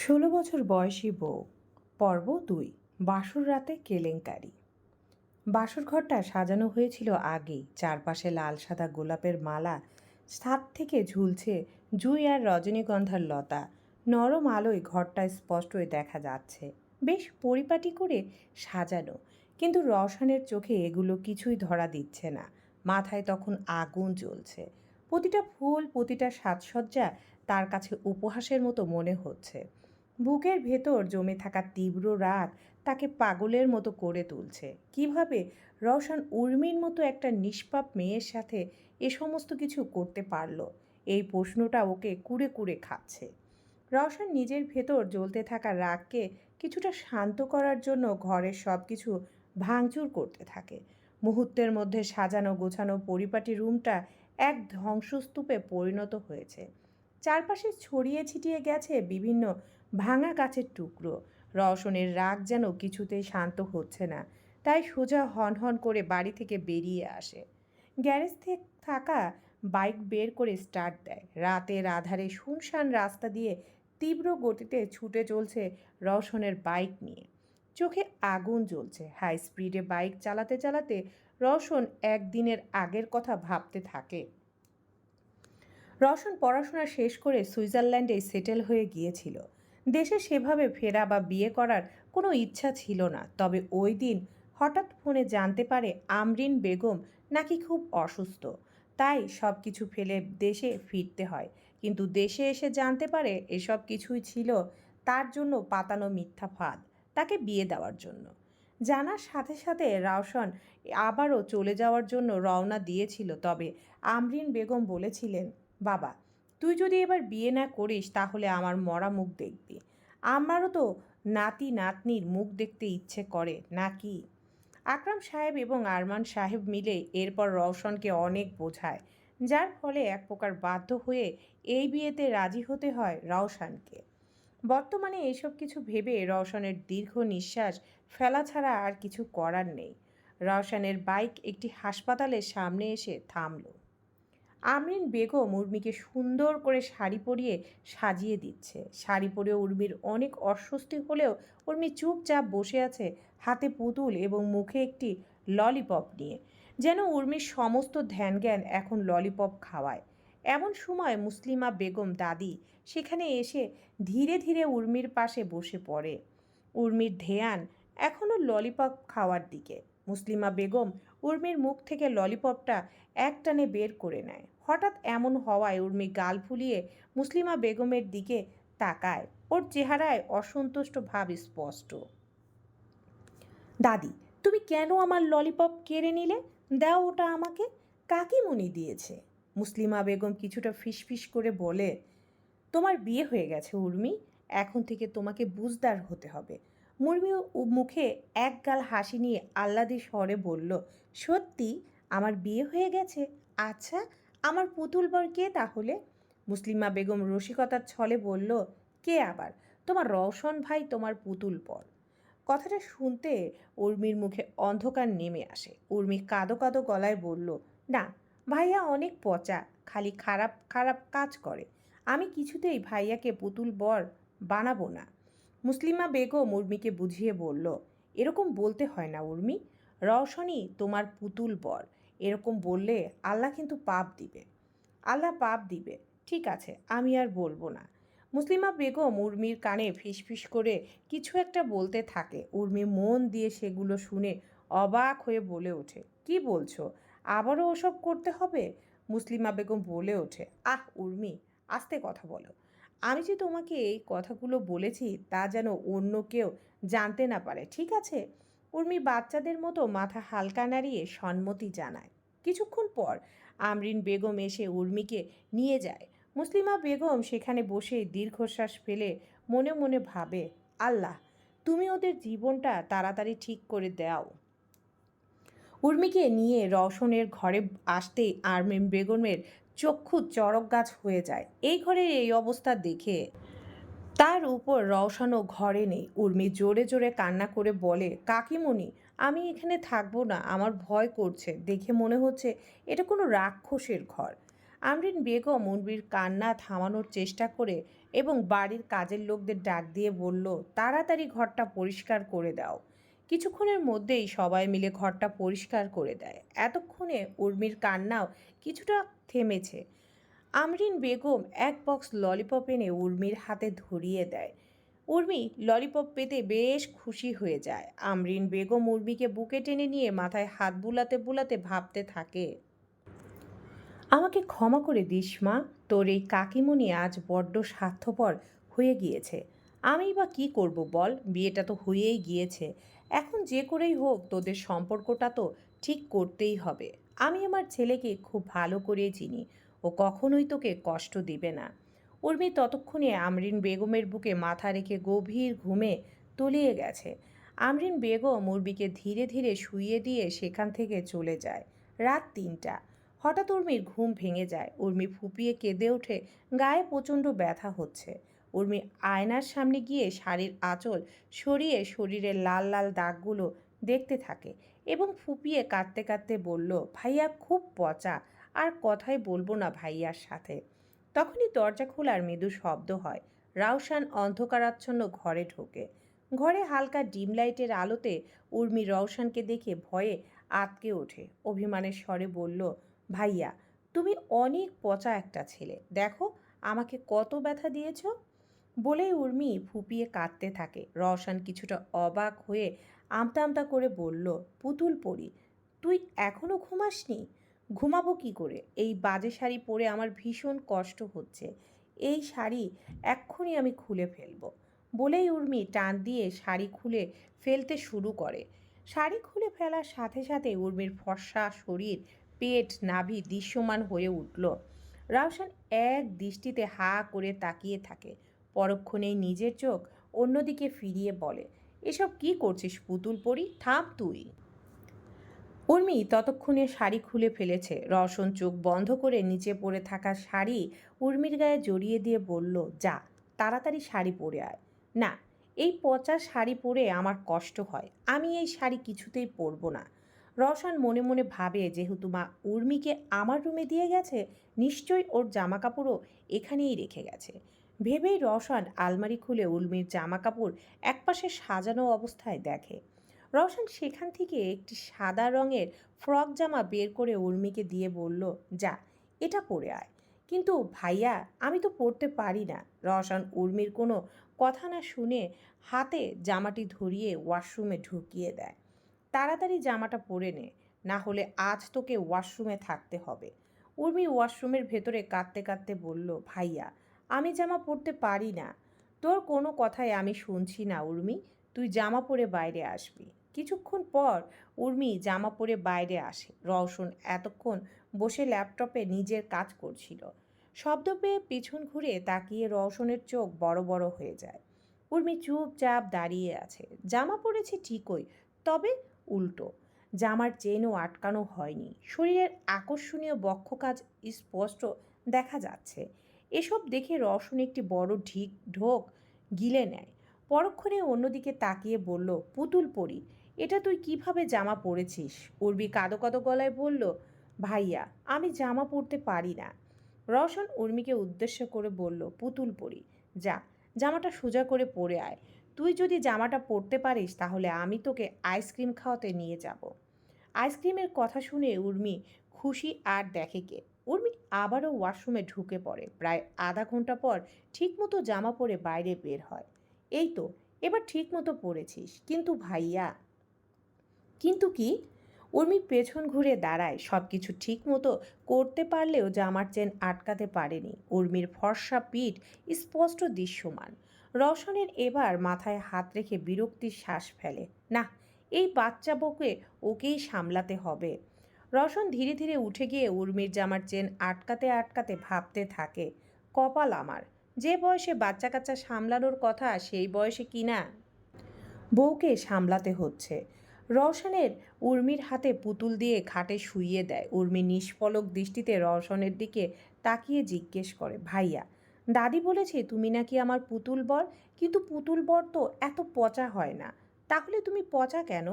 ষোলো বছর বয়সী বউ। পর্ব দুই, বাসর রাতে কেলেঙ্কারি। বাসর ঘরটা সাজানো হয়েছিল আগেই, চারপাশে লাল সাদা গোলাপের মালা, ছাদ থেকে ঝুলছে জুই আর রজনীগন্ধার লতা। নরম আলোয় ঘরটা স্পষ্টই দেখা যাচ্ছে। বেশ পরিপাটি করে সাজানো, কিন্তু রসানের চোখে এগুলো কিছুই ধরা দিচ্ছে না। মাথায় তখন আগুন জ্বলছে। প্রতিটা ফুল, প্রতিটা সাজসজ্জা তার কাছে উপহাসের মতো মনে হচ্ছে। বুকের ভেতর জমে থাকা তীব্র রাগ তাকে পাগলের মতো করে তুলছে। কীভাবে রওশন উর্মির মতো একটা নিষ্পাপ মেয়ের সাথে এ সমস্ত কিছু করতে পারল? এই প্রশ্নটা ওকে কুড়ে কুড়ে খাচ্ছে। রওশন নিজের ভেতর জ্বলতে থাকা রাগকে কিছুটা শান্ত করার জন্য ঘরের সব কিছু ভাঙচুর করতে থাকে। মুহূর্তের মধ্যে সাজানো গোছানো পরিপাটি রুমটা এক ধ্বংসস্তূপে পরিণত হয়েছে। চারপাশে ছড়িয়ে ছিটিয়ে গেছে বিভিন্ন ভাঙা কাছের টুকরো। রওশনের রাগ যেন কিছুতেই শান্ত হচ্ছে না, তাই সোজা হন হন করে বাড়ি থেকে বেরিয়ে আসে। গ্যারেজ থেকে থাকা বাইক বের করে স্টার্ট দেয়। রাতের আধারে শুনশান রাস্তা দিয়ে তীব্র গতিতে ছুটে চলছে রওশনের বাইক নিয়ে। চোখে আগুন জ্বলছে। হাই স্পিডে বাইক চালাতে চালাতে রওশন একদিনের আগের কথা ভাবতে থাকে। রওশন পড়াশোনা শেষ করে সুইজারল্যান্ডে সেটেল হয়ে গিয়েছিল। দেশে সেভাবে ফেরা বা বিয়ে করার কোনো ইচ্ছা ছিল না, তবে ওই দিন হঠাৎ ফোনে জানতে পারে আমরিন বেগম নাকি খুব অসুস্থ। তাই সব কিছু ফেলে দেশে ফিরতে হয়, কিন্তু দেশে এসে জানতে পারে এসব কিছুই ছিল তার জন্য পাতানো মিথ্যা ফাঁদ তাকে বিয়ে দেওয়ার জন্য। জানার সাথে সাথে রাওশন আবারও চলে যাওয়ার জন্য রওনা দিয়েছিল, তবে আমরিন বেগম বলেছিলেন বাবা, তুই যদি এবার বিয়ে না করিস তাহলে আমার মরা মুখ দেখবি। আমারও তো নাতি নাতনির মুখ দেখতে ইচ্ছে করে, নাকি? আকরাম সাহেব এবং আরমান সাহেব মিলে এরপর রওশনকে অনেক বোঝায়, যার ফলে এক প্রকার বাধ্য হয়ে এই বিয়েতে রাজি হতে হয় রওশানকে। বর্তমানে এসব কিছু ভেবে রওশনের দীর্ঘ নিঃশ্বাস ফেলা ছাড়া আর কিছু করার নেই। রওশনের বাইক একটি হাসপাতালের সামনে এসে থামলো। আমরিন বেগম উর্মিকে সুন্দর করে শাড়ি পরিয়ে সাজিয়ে দিচ্ছে। শাড়ি পরে উর্মির অনেক অস্বস্তি হলেও উর্মি চুপচাপ বসে আছে হাতে পুতুল এবং মুখে একটি ললিপপ নিয়ে। যেন উর্মির সমস্ত ধ্যান জ্ঞান এখন ললিপপ খাওয়ায়। এমন সময় মুসলিমা বেগম দাদি সেখানে এসে ধীরে ধীরে উর্মির পাশে বসে পড়ে। উর্মির ধ্যান এখনও ললিপপ খাওয়ার দিকে। মুসলিমা বেগম উর্মির মুখ থেকে ললিপপটা একটানে বের করে নেয়। হঠাৎ এমন হওয়ায় উর্মি গাল ফুলিয়ে মুসলিমা বেগমের দিকে তাকায়। ওর চেহারায় অসন্তুষ্ট ভাব স্পষ্ট। দাদি, তুমি কেন আমার ললিপপ কেড়ে নিলে? দাও ওটা আমাকে। কাকিমণি দিয়েছে। মুসলিমা বেগম কিছুটা ফিসফিস করে বলে, তোমার বিয়ে হয়ে গেছে উর্মি। এখন থেকে তোমাকে বুঝদার হতে হবে। মুর্মি মুখে এক গাল হাসি নিয়ে আহ্লাদি স্বরে বলল, সত্যি? আমার বিয়ে হয়ে গেছে? আচ্ছা আমার পুতুল বর কে তাহলে? মুসলিমা বেগম রসিকতার ছলে বলল, কে আবার? তোমার রওশন ভাই তোমার পুতুল পর কথাটা শুনতে উর্মির মুখে অন্ধকার নেমে আসে। উর্মি কাঁদো কাঁদো গলায় বলল, না, ভাইয়া অনেক পচা, খালি খারাপ খারাপ কাজ করে। আমি কিছুতেই ভাইয়াকে পুতুল বর বানাবো না। মুসলিমা বেগম উর্মিকে বুঝিয়ে বলল, এরকম বলতে হয় না উর্মি। রওশনই তোমার পুতুল বর। এরকম বললে আল্লাহ কিন্তু পাপ দিবে। আল্লাহ পাপ দিবে। ঠিক আছে, আমি আর বলব না। মুসলিমা বেগম উর্মির কানে ফিসফিস করে কিছু একটা বলতে থাকে। উর্মি মন দিয়ে সেগুলো শুনে অবাক হয়ে বলে ওঠে, কি বলছো? আবারও ওসব করতে হবে? মুসলিমা বেগম বলে ওঠে, আহ উর্মি, আস্তে কথা বলো। আমি যে তোমাকে এই কথাগুলো বলেছি তা যেন অন্য কেউ জানতে না পারে, ঠিক আছে? উর্মি বাচ্চাদের মতো মাথা হালকা নাড়িয়ে সম্মতি জানায়। কিছুক্ষণ পর আমরিন বেগম এসে উর্মিকে নিয়ে যায়। মুসলিমা বেগম সেখানে বসে দীর্ঘশ্বাস ফেলে মনে মনে ভাবে, আল্লাহ, তুমি ওদের জীবনটা তাড়াতাড়ি ঠিক করে দাও। উর্মিকে নিয়ে রওশনের ঘরে আসতেই আরমিন বেগমের চক্ষু চরক গাছ হয়ে যায়। এই ঘরের এই অবস্থা দেখে তার উপর রওশনও ঘরে নেই। উর্মি জোরে জোরে কান্না করে বলে, কাকিমণি, আমি এখানে থাকব না, আমার ভয় করছে। দেখে মনে হচ্ছে এটা কোনো রাক্ষসের ঘর। আমরিন বেগম উর্মির কান্না থামানোর চেষ্টা করে এবং বাড়ির কাজের লোকদের ডাক দিয়ে বলল, তাড়াতাড়ি ঘরটা পরিষ্কার করে দাও। কিছুক্ষণের মধ্যেই সবাই মিলে ঘরটা পরিষ্কার করে দেয়। এতক্ষণে উর্মির কান্নাও কিছুটা থেমেছে। আমরিন বেগম এক বক্স ললিপপ এনে উর্মির হাতে ধরিয়ে দেয়। উর্মি ললিপপ পেতে বেশ খুশি হয়ে যায়। আমরিন বেগম উর্মিকে বুকে টেনে নিয়ে মাথায় হাত বুলাতে বুলাতে ভাবতে থাকে। আমাকে ক্ষমা করে দিস, মা। তোর এই কাকিমণি আজ বড্ড স্বার্থপর হয়ে গিয়েছে। আমি বা কি করব বল? বিয়েটা তো হয়েই গিয়েছে। এখন যে করেই হোক, তোদের সম্পর্কটা তো ঠিক করতেই হবে। আমি আমার ছেলেকে খুব ভালো করে চিনি। ও কখনোই তোকে কষ্ট দিবে না। উর্মি ততক্ষণে আমরিন বেগমের বুকে মাথা রেখে গভীর ঘুমে তলিয়ে গেছে। আমরিন বেগম উর্মিকে ধীরে ধীরে শুইয়ে দিয়ে সেখান থেকে চলে যায়। রাত তিনটা। হঠাৎ উর্মির ঘুম ভেঙে যায়। উর্মি ফুপিয়ে কেঁদে ওঠে, গায়ে প্রচণ্ড ব্যথা হচ্ছে। উর্মি আয়নার সামনে গিয়ে শাড়ির আঁচল সরিয়ে শরীরের লাল লাল দাগগুলো দেখতে থাকে এবং ফুপিয়ে কাঁদতে কাঁদতে বলল, ভাইয়া, খুব পচা। আর কথাই বলব না ভাইয়ার সাথে। তখনই দরজা খোলার মৃদু শব্দ হয়। রাউসান অন্ধকারাচ্ছন্ন ঘরে ঢোকে। ঘরে হালকা ডিম লাইটের আলোতে উর্মি রওশানকে দেখে ভয়ে আটকে ওঠে। অভিমানের স্বরে বলল, ভাইয়া, তুমি অনেক পচা একটা ছেলে। দেখো, আমাকে কত ব্যথা দিয়েছ। বলেই উর্মি ফুপিয়ে কাঁদতে থাকে। রওশান কিছুটা অবাক হয়ে আমতা আমতা করে বলল, পুতুল পরি, তুই এখনও ঘুমাসনি? ঘুমাবো কি করে? এই বাজে শাড়ি পরে আমার ভীষণ কষ্ট হচ্ছে। এই শাড়ি এক্ষুনি আমি খুলে ফেলব। বলেই উর্মি টান দিয়ে শাড়ি খুলে ফেলতে শুরু করে। শাড়ি খুলে ফেলার সাথে সাথে উর্মির ফর্সা শরীর, পেট, নাভি দৃশ্যমান হয়ে উঠল। রাউসান এক দৃষ্টিতে হা করে তাকিয়ে থাকে। পরক্ষণেই নিজের চোখ অন্যদিকে ফিরিয়ে বলে, এসব কি করছিস পুতুল পরি? থাম তুই। উর্মি ততক্ষণে শাড়ি খুলে ফেলেছে। রওশন চোখ বন্ধ করে নিচে পড়ে থাকা শাড়ি উর্মির গায়ে জড়িয়ে দিয়ে বলল, যা, তাড়াতাড়ি শাড়ি পরে আয়। না, এই পচা শাড়ি পরে আমার কষ্ট হয়। আমি এই শাড়ি কিছুতেই পরবো না। রওশন মনে মনে ভাবে, যেহেতু মা উর্মিকে আমার রুমে দিয়ে গেছে, নিশ্চয়ই ওর জামা কাপড়ও এখানেই রেখে গেছে। ভেবেই রওশন আলমারি খুলে উর্মির জামা কাপড় একপাশে সাজানো অবস্থায় দেখে। রওশন সেখান থেকে একটি সাদা রঙের ফ্রক জামা বের করে উর্মিকে দিয়ে বলল, যা, এটা পরে আয়। কিন্তু ভাইয়া, আমি তো পরতে পারি না। রওশন উর্মির কোনো কথা না শুনে হাতে জামাটি ধরিয়ে ওয়াশরুমে ঢুকিয়ে দেয়। তাড়াতাড়ি জামাটা পরে নে, না হলে আজ তোকে ওয়াশরুমে থাকতে হবে। উর্মি ওয়াশরুমের ভেতরে কাঁদতে কাঁদতে বলল, ভাইয়া, আমি জামা পরতে পারি না। তোর কোনো কথাই আমি শুনছি না, উর্মি। তুই জামা পরে বাইরে আসবি। কিছুক্ষণ পর উর্মি জামা পরে বাইরে আসে। রওশন এতক্ষণ বসে ল্যাপটপে নিজের কাজ করছিল। শব্দ পেয়ে পিছন ঘুরে তাকিয়ে রওশনের চোখ বড় বড় হয়ে যায়। উর্মি চুপচাপ দাঁড়িয়ে আছে। জামা পরেছে ঠিকই, তবে উল্টো। জামার চেনও আটকানো হয়নি। শরীরের আকর্ষণীয় বক্ষ কাজ স্পষ্ট দেখা যাচ্ছে। এসব দেখে রওশন একটি বড় ঢিক ঢোক গিলে নেয়। পরক্ষণে অন্যদিকে তাকিয়ে বলল, পুতুল পরি এটা তুই কীভাবে জামা পরেছিস? উর্বি কাদো কাদো গলায় বলল, ভাইয়া, আমি জামা পরতে পারি না। রওশন উর্মিকে উদ্দেশ্য করে বলল, পুতুল পরি, যা, জামাটা সোজা করে পরে আয়। তুই যদি জামাটা পরতে পারিস, তাহলে আমি তোকে আইসক্রিম খাওয়াতে নিয়ে যাব। আইসক্রিমের কথা শুনে উর্মি খুশি আর দেখে কে। উর্মি আবারও ওয়াশরুমে ঢুকে পড়ে। প্রায় আধা ঘণ্টা পর ঠিকমতো জামা পরে বাইরে বের হয়। এই তো, এবার ঠিক মতো পড়েছিস কিন্তু ভাইয়া কিন্তু কি? উর্মি পেছন ঘুরে দাঁড়ায় সব কিছু ঠিক মতো করতে পারলেও জামার চেন আটকাতে পারেনি। উর্মির ফর্সা পিঠ স্পষ্ট দৃশ্যমান। রওশনের এবার মাথায় হাত রেখে বিরক্তির শ্বাস ফেলে। না এই বাচ্চা বকে ওকেই সামলাতে হবে। রওশন ধীরে ধীরে উঠে গিয়ে উর্মির জামার চেন আটকাতে আটকাতে ভাবতে থাকে, কপাল আমার, যে বয়সে বাচ্চা কাচ্চা সামলানোর কথা সেই বয়সে কিনা বউকে সামলাতে হচ্ছে। রওশনের উর্মির হাতে পুতুল দিয়ে খাটে শুইয়ে দেয়। উর্মি নিষ্পলক দৃষ্টিতে রওশনের দিকে তাকিয়ে জিজ্ঞেস করে, ভাইয়া, দাদি বলেছে তুমি নাকি আমার পুতুল বর? কিন্তু পুতুল বর তো এত পচা হয় না। তাহলে তুমি পচা কেন?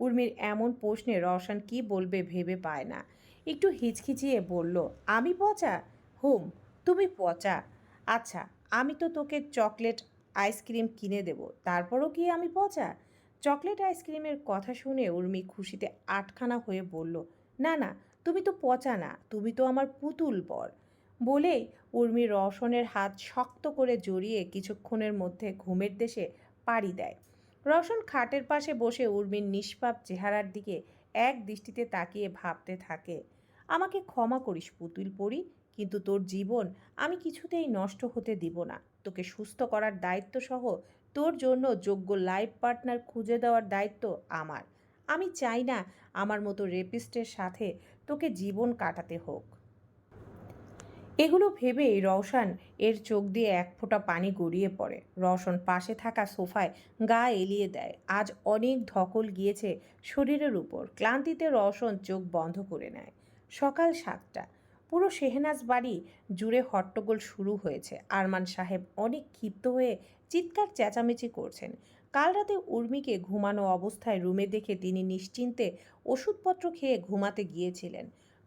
উর্মির এমন প্রশ্নে রওশন কি বলবে ভেবে পায় না। একটু হিচকিচিয়ে বলল, আমি পচা? হুম, তুমি পচা। আচ্ছা আমি তো তোকে চকলেট আইসক্রিম কিনে দেব। তারপরও কি আমি পচা? চকলেট আইসক্রিমের কথা শুনে উর্মি খুশিতে আটখানা হয়ে বলল, না না, তুমি তো পচা না, তুমি তো আমার পুতুল বর। বলেই উর্মি রওশনের হাত শক্ত করে জড়িয়ে কিছুক্ষণের মধ্যে ঘুমের দেশে পাড়ি দেয়। রওশন খাটের পাশে বসে উর্মির নিষ্পাপ চেহারার দিকে এক দৃষ্টিতে তাকিয়ে ভাবতে থাকে, আমাকে ক্ষমা করিস পুতুল পড়ি কিন্তু তোর জীবন আমি কিছুতেই নষ্ট হতে দিব না। তোকে সুস্থ করার দায়িত্ব সহ তোর জন্য যোগ্য লাইফ পার্টনার খুঁজে দেওয়ার দায়িত্ব আমার। আমি চাই না আমার মতো রেপিস্টের সাথে তোকে জীবন কাটাতে হোক। এগুলো ভেবেই রওশন এর চোখ দিয়ে এক ফোঁটা পানি গড়িয়ে পড়ে। রওশন পাশে থাকা সোফায় গা এলিয়ে দেয়। আজ অনেক ধকল গিয়েছে শরীরের উপর। ক্লান্তিতে রওশন চোখ বন্ধ করে নেয়। সকাল সাতটা। পুরো শেহনাজ বাড়ি জুড়ে হট্টগোল শুরু হয়েছে। আরমান সাহেব অনেক ক্ষিপ্ত হয়ে চিৎকার চেঁচামেচি করছেন। কাল রাতে উর্মিকে ঘুমানো অবস্থায় রুমে দেখে তিনি নিশ্চিন্তে ওষুধপত্র খেয়ে ঘুমাতে গিয়েছিলেন।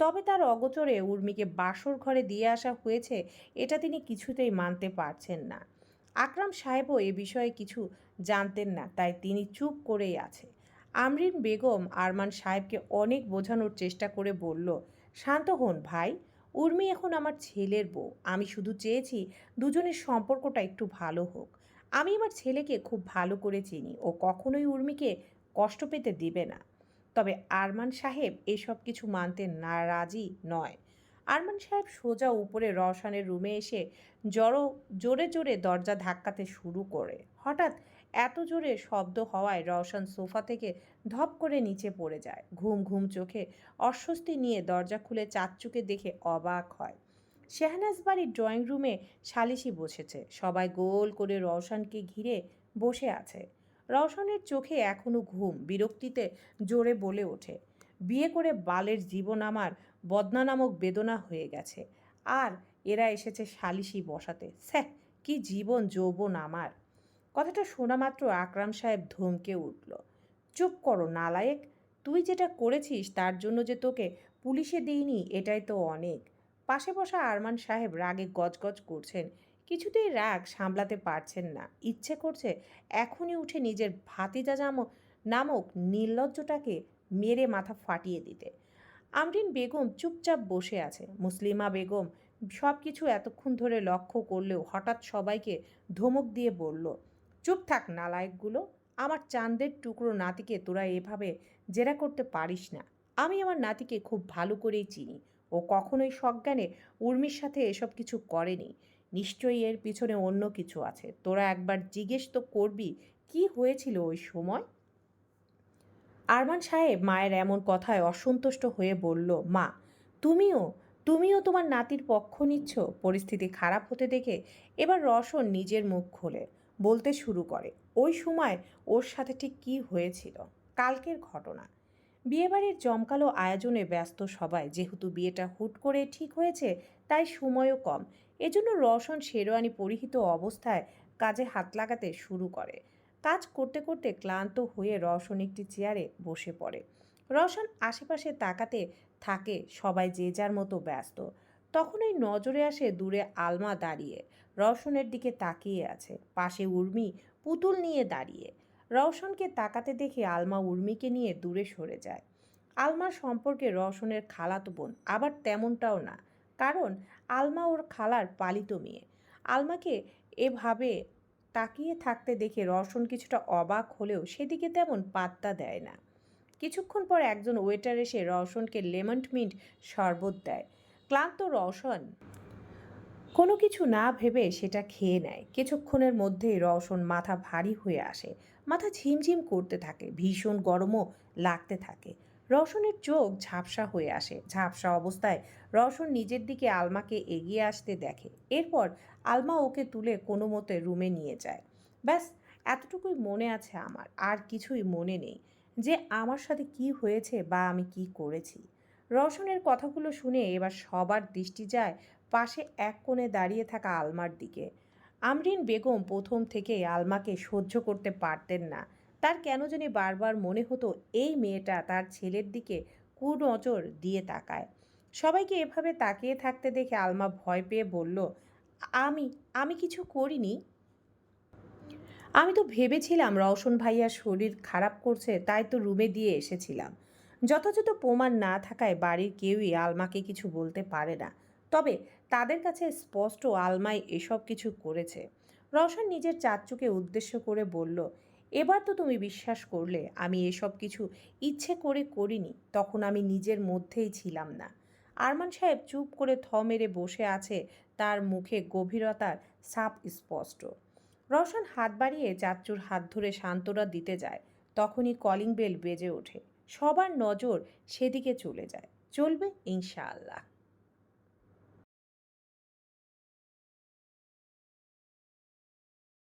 তবে তার অগোচরে উর্মিকে বাসর ঘরে দিয়ে আসা হয়েছে এটা তিনি কিছুতেই মানতে পারছেন না। আকরাম সাহেবও এ বিষয়ে কিছু জানতেন না, তাই তিনি চুপ করেই আছে। আমরিন বেগম আরমান সাহেবকে অনেক বোঝানোর চেষ্টা করে বলল শান্ত হন, ভাই, উর্মি এখন আমার ছেলের বউ। আমি শুধু চেয়েছি দুজনের সম্পর্কটা একটু ভালো হোক। আমি আমার ছেলেকে খুব ভালো করে চিনি। ও কখনোই উর্মিকে কষ্ট পেতে দিবে না। তবে আরমান সাহেব এসব কিছু মানতে না রাজি নয়। আরমান সাহেব সোজা উপরে রওশনের রুমে এসে জড়ো, জোরে জোরে দরজা ধাক্কাতে শুরু করে। হঠাৎ এত জোরে শব্দ হওয়ায় রওশন সোফা থেকে ধপ করে নিচে পড়ে যায়। ঘুম ঘুম চোখে অস্বস্তি নিয়ে দরজা খুলে চাচ্চুকে দেখে অবাক হয়। শেহনাজ বাড়ির ড্রয়িং রুমে সালিশি বসেছে। সবাই গোল করে রওশনকে ঘিরে বসে আছে। রওশনের চোখে এখনও ঘুম, বিরক্তিতে জোরে বলে ওঠে। বিয়ে করে বালের জীবন আমার বদনা নামক বেদনা হয়ে গেছে। আর এরা এসেছে সালিশি বসাতে। স্যাহ, কি জীবন যৌবন আমার। কথাটা শোনা মাত্র আকরাম সাহেব ধমকে উঠল। চুপ করো নালায়েক, তুই যেটা করেছিস তার জন্য যে তোকে পুলিশে দিইনি, এটাই তো অনেক। পাশে বসা আরমান সাহেব রাগে গজগজ করছেন। কিছুতেই রাগ সামলাতে পারছেন না। ইচ্ছে করছে এখনই উঠে নিজের ভাতিজা জামক নামক নির্লজ্জটাকে মেরে মাথা ফাটিয়ে দিতে। আমরিন বেগম চুপচাপ বসে আছে। মুসলিমা বেগম সব কিছু এতক্ষণ ধরে লক্ষ্য করলেও হঠাৎ সবাইকে ধমক দিয়ে বলল চুপ থাক নালায়কগুলো। আমার চাঁদের টুকরো নাতিকে তোরা এভাবে জেরা করতে পারিস না। আমি আমার নাতিকে খুব ভালো করেই চিনি। ও কখনোই সজ্ঞানে উর্মির সাথে এসব কিছু করেনি। নিশ্চয়ই এর পিছনে অন্য কিছু আছে। তোরা একবার জিজ্ঞেস তো করবি, কি হয়েছিল ওই সময়? আরমান সাহেব মায়ের এমন কথায় অসন্তুষ্ট হয়ে বলল, মা, তুমিও তুমিও তোমার নাতির পক্ষ নিচ্ছ? পরিস্থিতি খারাপ হতে দেখে এবার রসন নিজের মুখ খোলে। বলতে শুরু করে। ওই সময় ওর সাথে ঠিক কী হয়েছিল? কালকের ঘটনা। বিয়েবাড়ির জমকালো আয়োজনে ব্যস্ত সবাই, যেহেতু বিয়েটা হুট করে ঠিক হয়েছে, তাই সময়ও কম। এজন্য রওশন শেরওয়ানি পরিহিত অবস্থায় কাজে হাত লাগাতে শুরু করে। কাজ করতে করতে ক্লান্ত হয়ে রওশন একটি চেয়ারে বসে পড়ে। রওশন আশেপাশে তাকাতে থাকে সবাই যে যার মতো ব্যস্ত। তখনই নজরে আসে দূরে আলমা দাঁড়িয়ে। রওশনের দিকে তাকিয়ে আছে। পাশে উর্মি পুতুল নিয়ে দাঁড়িয়ে। রওশনকে তাকাতে দেখে আলমা উর্মিকে নিয়ে দূরে সরে যায়। আলমার সম্পর্কে রওশনের খালাতো বোন আবার তেমনটাও না, কারণ আলমা ওর খালার পালিত মেয়ে। আলমাকে এভাবে তাকিয়ে থাকতে দেখে রওশন কিছুটা অবাক হলেও সেদিকে তেমন পাত্তা দেয় না। কিছুক্ষণ পর একজন ওয়েটার এসে রওশনকে লেমন্ড মিন্ট শরবত দেয়। ক্লান্ত রওশন কোনো কিছু না ভেবে সেটা খেয়ে নেয়। কিছুক্ষণের মধ্যেই রওশন মাথা ভারী হয়ে আসে। মাথা ঝিমঝিম করতে থাকে, ভীষণ গরমও লাগতে থাকে। রওশনের চোখ ঝাপসা হয়ে আসে। ঝাপসা অবস্থায় রওশন নিজের দিকে আলমাকে এগিয়ে আসতে দেখে। এরপর আলমা ওকে তুলে কোনো মতে রুমে নিয়ে যায়। ব্যাস, এতটুকুই মনে আছে আমার, আর কিছুই মনে নেই যে আমার সাথে কি হয়েছে বা আমি কি করেছি। রওশনের কথাগুলো শুনে এবার সবার দৃষ্টি যায় পাশে এক কোণে দাঁড়িয়ে থাকা আলমার দিকে। আমরিন বেগম প্রথম থেকে আলমাকে সহ্য করতে পারতেন না। তার কেন জানি বারবার মনে হতো এই মেয়েটা তার ছেলের দিকে কুনজর দিয়ে তাকায়। সবাইকে এভাবে তাকিয়ে থাকতে দেখে আলমা ভয় পেয়ে বলল, আমি আমি কিছু করিনি? আমি তো ভেবেছিলাম রওশন ভাইয়ার শরীর খারাপ করছে, তাই তো রুমে দিয়ে এসেছিলাম। যথাযথ প্রমাণ না থাকায় বাড়ির কেউই আলমাকে কিছু বলতে পারে না। তবে তাদের কাছে স্পষ্ট আলমাই এসব কিছু করেছে। রওশন নিজের চাচ্চুকে উদ্দেশ্য করে বলল, এবার তো তুমি বিশ্বাস করলে, আমি এসব কিছু ইচ্ছে করে করিনি, তখন আমি নিজের মধ্যেই ছিলাম না। আরমান সাহেব চুপ করে থ মেরে বসে আছে, তার মুখে গভীরতার সাপ স্পষ্ট। রওশন হাত বাড়িয়ে চাচ্চুর হাত ধরে সান্ত্বনা দিতে যায়, তখনই কলিং বেল বেজে ওঠে। সবার নজর সেদিকে চলে যায়। চলবে ইনশাআল্লাহ।